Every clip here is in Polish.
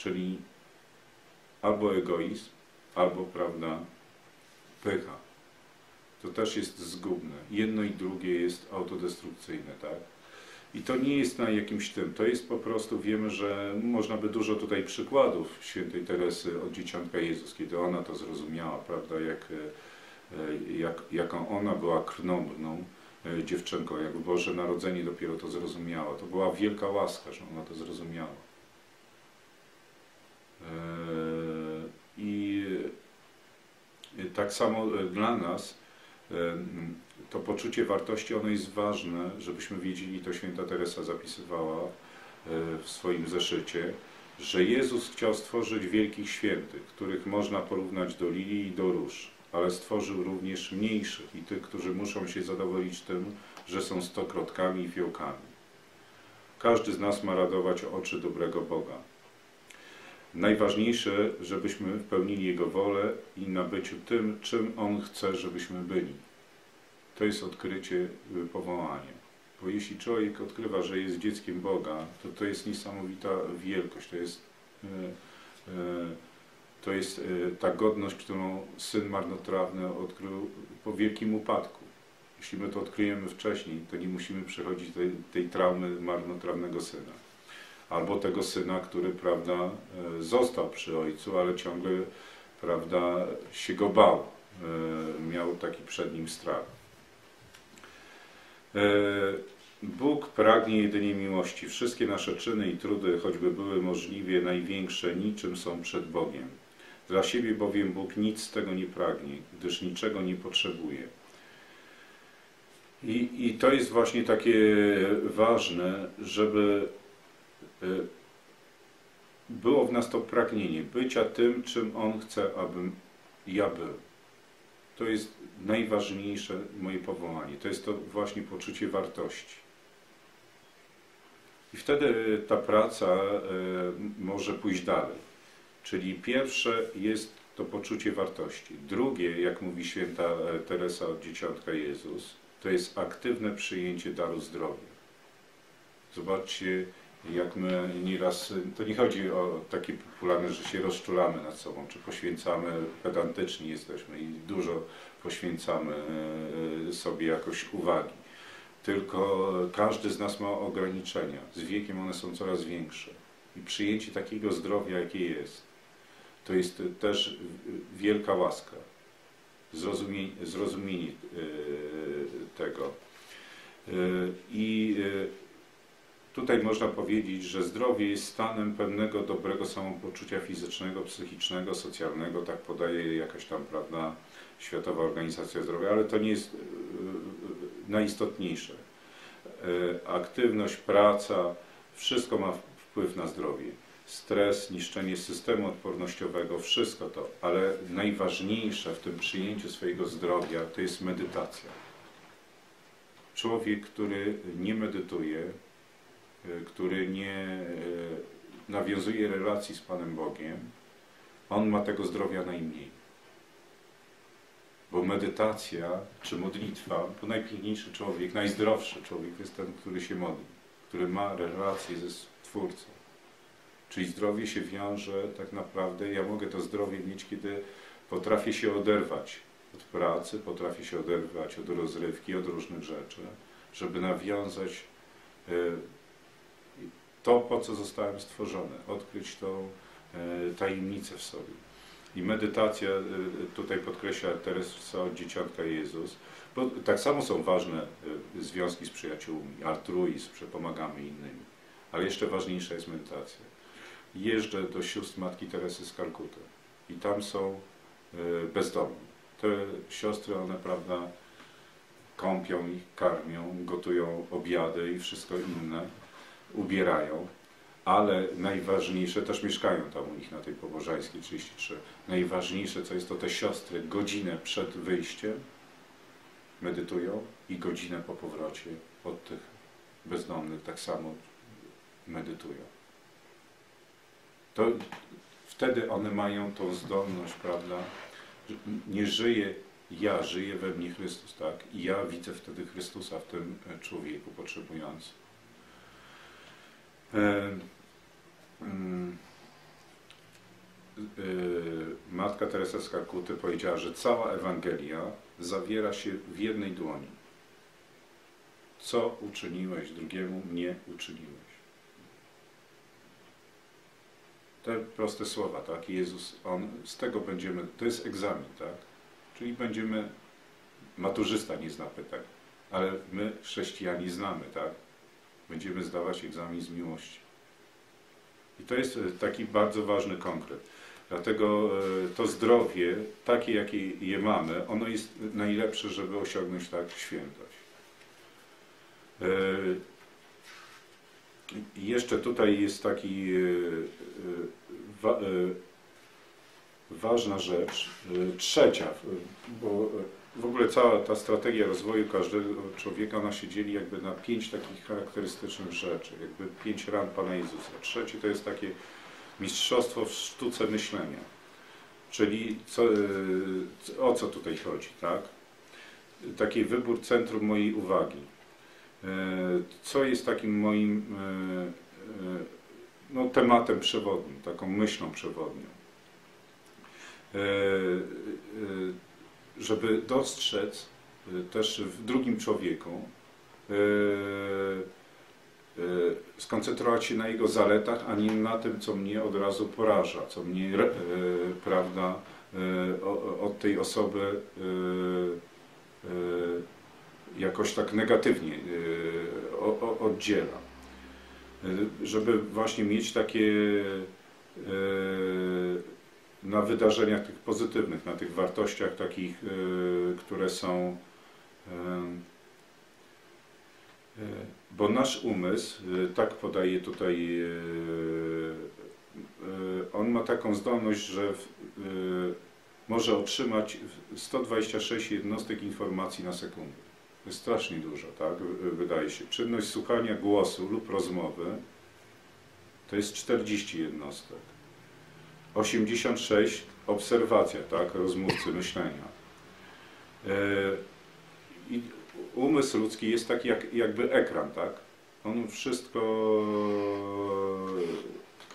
czyli albo egoizm, albo, prawda, pycha. To też jest zgubne. Jedno i drugie jest autodestrukcyjne, tak? I to nie jest na jakimś tym, to jest po prostu, wiemy, że można by dużo tutaj przykładów świętej Teresy od Dzieciątka Jezus, kiedy ona to zrozumiała, prawda, jak, e, jak, jaką ona była krnąbrną e, dziewczynką, jak Boże Narodzenie dopiero to zrozumiała. To była wielka łaska, że ona to zrozumiała. E, I tak samo dla nas to poczucie wartości, ono jest ważne, żebyśmy wiedzieli, to święta Teresa zapisywała e, w swoim zeszycie, że Jezus chciał stworzyć wielkich świętych, których można porównać do lilii i do róż, ale stworzył również mniejszych i tych, którzy muszą się zadowolić tym, że są stokrotkami i fiołkami. Każdy z nas ma radować oczy dobrego Boga. Najważniejsze, żebyśmy pełnili Jego wolę i na byciu tym, czym On chce, żebyśmy byli to jest odkrycie y, powołania. Bo jeśli człowiek odkrywa, że jest dzieckiem Boga, to to jest niesamowita wielkość, to jest, y, y, to jest ta godność, którą syn marnotrawny odkrył po wielkim upadku. Jeśli my to odkryjemy wcześniej, to nie musimy przechodzić tej, tej traumy marnotrawnego syna. Albo tego syna, który, prawda, został przy ojcu, ale ciągle, prawda, się go bał. Miał taki przed nim strach. E, Bóg pragnie jedynie miłości. Wszystkie nasze czyny i trudy, choćby były możliwie największe, niczym są przed Bogiem. Dla siebie bowiem Bóg nic z tego nie pragnie, gdyż niczego nie potrzebuje. I, I to jest właśnie takie ważne, żeby e, było w nas to pragnienie bycia tym, czym On chce, abym ja był. To jest najważniejsze moje powołanie. To jest to właśnie poczucie wartości. I wtedy ta praca e, może pójść dalej. Czyli pierwsze jest to poczucie wartości. Drugie, jak mówi święta e, Teresa od Dzieciątka Jezus, to jest aktywne przyjęcie daru zdrowia. Zobaczcie, jak my nieraz, to nie chodzi o takie popularne, że się rozczulamy nad sobą, czy poświęcamy, pedantyczni jesteśmy i dużo poświęcamy e, sobie jakoś uwagi. Tylko każdy z nas ma ograniczenia. Z wiekiem one są coraz większe. I przyjęcie takiego zdrowia, jakie jest, to jest też wielka łaska. Zrozumienie, zrozumienie e, tego. E, I Tutaj można powiedzieć, że zdrowie jest stanem pewnego dobrego samopoczucia fizycznego, psychicznego, socjalnego, tak podaje jakaś tam, prawda, Światowa Organizacja Zdrowia, ale to nie jest e, e, najistotniejsze. E, aktywność, praca, wszystko ma wpływ na zdrowie. Stres, niszczenie systemu odpornościowego, wszystko to, ale najważniejsze w tym przyjęciu swojego zdrowia to jest medytacja. Człowiek, który nie medytuje, który nie e, nawiązuje relacji z Panem Bogiem, on ma tego zdrowia najmniej. Bo medytacja czy modlitwa, to najpiękniejszy człowiek, najzdrowszy człowiek jest ten, który się modli, który ma relację ze Stwórcą. Czyli zdrowie się wiąże tak naprawdę, ja mogę to zdrowie mieć, kiedy potrafię się oderwać od pracy, potrafię się oderwać od rozrywki, od różnych rzeczy, żeby nawiązać e, to, po co zostałem stworzony, odkryć tą e, tajemnicę w sobie. I medytacja, e, tutaj podkreśla Teresa od Dzieciątka Jezus, bo tak samo są ważne e, związki z przyjaciółmi, altruizm, że pomagamy innymi, ale jeszcze ważniejsza jest medytacja. Jeżdżę do sióstr Matki Teresy z Kalkuty i tam są bezdomni. Te siostry, one, prawda, kąpią ich, karmią, gotują obiady i wszystko inne ubierają, ale najważniejsze, też mieszkają tam u nich na tej Pobożańskiej 33, najważniejsze co jest to te siostry godzinę przed wyjściem medytują i godzinę po powrocie od tych bezdomnych tak samo medytują. To wtedy one mają tą zdolność, prawda, nie żyje ja, żyje we mnie Chrystus, tak? I ja widzę wtedy Chrystusa w tym człowieku potrzebującym. E, mm, matka Teresa z powiedziała, że cała Ewangelia zawiera się w jednej dłoni. Co uczyniłeś drugiemu, mnie uczyniłeś. Te proste słowa, tak? Jezus, On, z tego będziemy, to jest egzamin, tak? Czyli będziemy, maturzysta nie zna pytań, ale my, chrześcijanie, znamy, tak? Będziemy zdawać egzamin z miłości. I to jest e, taki bardzo ważny konkret. Dlatego e, to zdrowie, takie jakie je mamy, ono jest najlepsze, żeby osiągnąć tak świętość. E, I jeszcze tutaj jest taki wa, ważna rzecz, trzecia, bo w ogóle cała ta strategia rozwoju każdego człowieka, ona się dzieli jakby na pięć takich charakterystycznych rzeczy, jakby pięć ran Pana Jezusa. Trzeci to jest takie mistrzostwo w sztuce myślenia. Czyli co, o co tutaj chodzi, tak? Taki wybór centrum mojej uwagi. Co jest takim moim no, tematem przewodnim, taką myślą przewodnią żeby dostrzec y, też w drugim człowieku, y, y, skoncentrować się na jego zaletach, a nie na tym, co mnie od razu poraża, co mnie, prawda, od tej osoby jakoś tak negatywnie oddziela. Żeby właśnie mieć takie na wydarzeniach tych pozytywnych, na tych wartościach takich, y, które są. Y, y, bo nasz umysł, tak podaje tutaj, on ma taką zdolność, że może otrzymać 126 jednostek informacji na sekundę. To jest strasznie dużo, tak? Wydaje się. Czynność słuchania głosu lub rozmowy to jest 40 jednostek. 86 obserwacja, tak, rozmówcy myślenia. E, I umysł ludzki jest taki jak, jakby ekran, tak? On wszystko,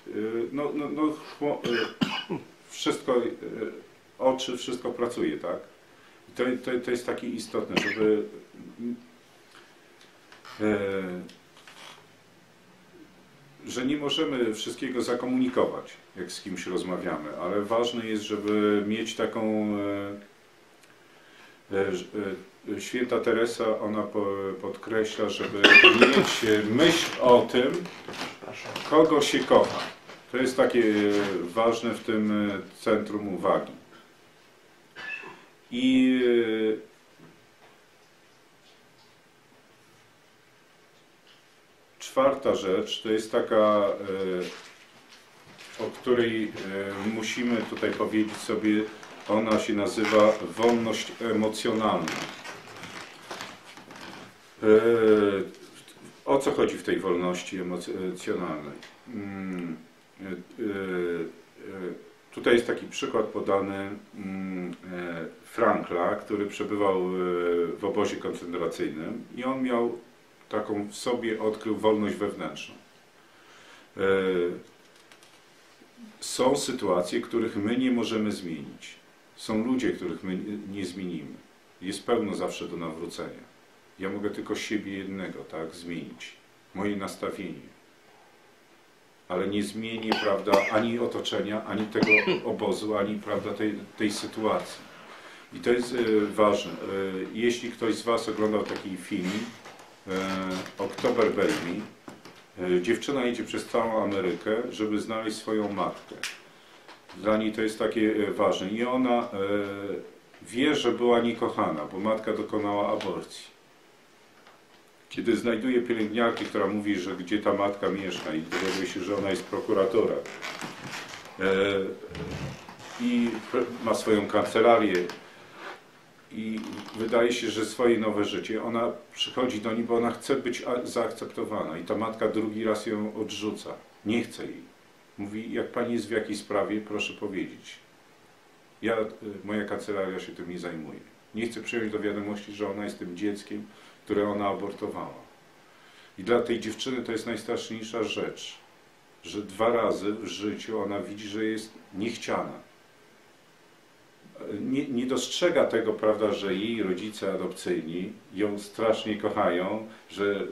e, no, no, no e, wszystko, oczy, wszystko pracuje, tak? I to, to, to jest takie istotne, żeby że nie możemy wszystkiego zakomunikować, jak z kimś rozmawiamy, ale ważne jest, żeby mieć taką. E, e, święta Teresa, ona podkreśla, żeby mieć myśl o tym, kogo się kocha. To jest takie ważne w tym centrum uwagi. I czwarta rzecz to jest taka, e, o której e, musimy tutaj powiedzieć sobie, ona się nazywa wolność emocjonalna. E, o co chodzi w tej wolności emocjonalnej? Mm, tutaj jest taki przykład podany mm, Frankla, który przebywał w obozie koncentracyjnym i on miał taką w sobie odkrył wolność wewnętrzną. E, są sytuacje, których my nie możemy zmienić. Są ludzie, których my nie zmienimy. Jest pełno zawsze do nawrócenia. Ja mogę tylko siebie jednego, tak, zmienić. Moje nastawienie. Ale nie zmienię, prawda, ani otoczenia, ani tego obozu, ani, prawda, tej, tej sytuacji. I to jest e, ważne. E, jeśli ktoś z Was oglądał taki film, Oktober Baby. E, dziewczyna jedzie przez całą Amerykę, żeby znaleźć swoją matkę. Dla niej to jest takie e, ważne. I ona wie, że była niekochana, bo matka dokonała aborcji. Kiedy znajduje pielęgniarkę, która mówi, że gdzie ta matka mieszka i dowiaduje się, że ona jest prokuratorem i ma swoją kancelarię i wydaje się, że swoje nowe życie, ona przychodzi do niej, bo ona chce być zaakceptowana i ta matka drugi raz ją odrzuca. Nie chce jej. Mówi, jak pani jest w jakiej sprawie, proszę powiedzieć. Ja, y, moja kancelaria się tym nie zajmuje. Nie chcę przyjąć do wiadomości, że ona jest tym dzieckiem, które ona abortowała. I dla tej dziewczyny to jest najstraszniejsza rzecz, że dwa razy w życiu ona widzi, że jest niechciana. Nie, nie dostrzega tego, prawda, że jej rodzice adopcyjni ją strasznie kochają, że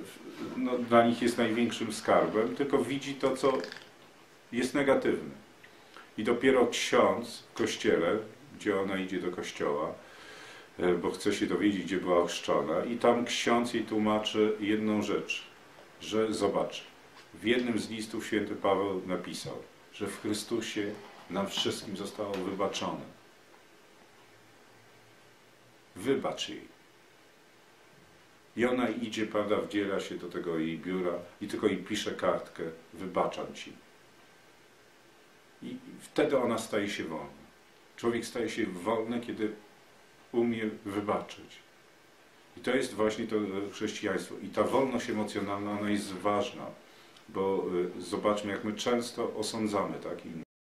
no, dla nich jest największym skarbem, tylko widzi to, co jest negatywne. I dopiero ksiądz w kościele, gdzie ona idzie do kościoła, e, bo chce się dowiedzieć, gdzie była ochrzczona, i tam ksiądz jej tłumaczy jedną rzecz, że zobacz, w jednym z listów święty Paweł napisał, że w Chrystusie nam wszystkim zostało wybaczone. Wybacz jej. I ona idzie, prawda, wdziela się do tego jej biura i tylko jej pisze kartkę, wybaczam ci. I wtedy ona staje się wolna. Człowiek staje się wolny, kiedy umie wybaczyć. I to jest właśnie to chrześcijaństwo. I ta wolność emocjonalna, ona jest ważna, bo y, zobaczmy, jak my często osądzamy, tak? I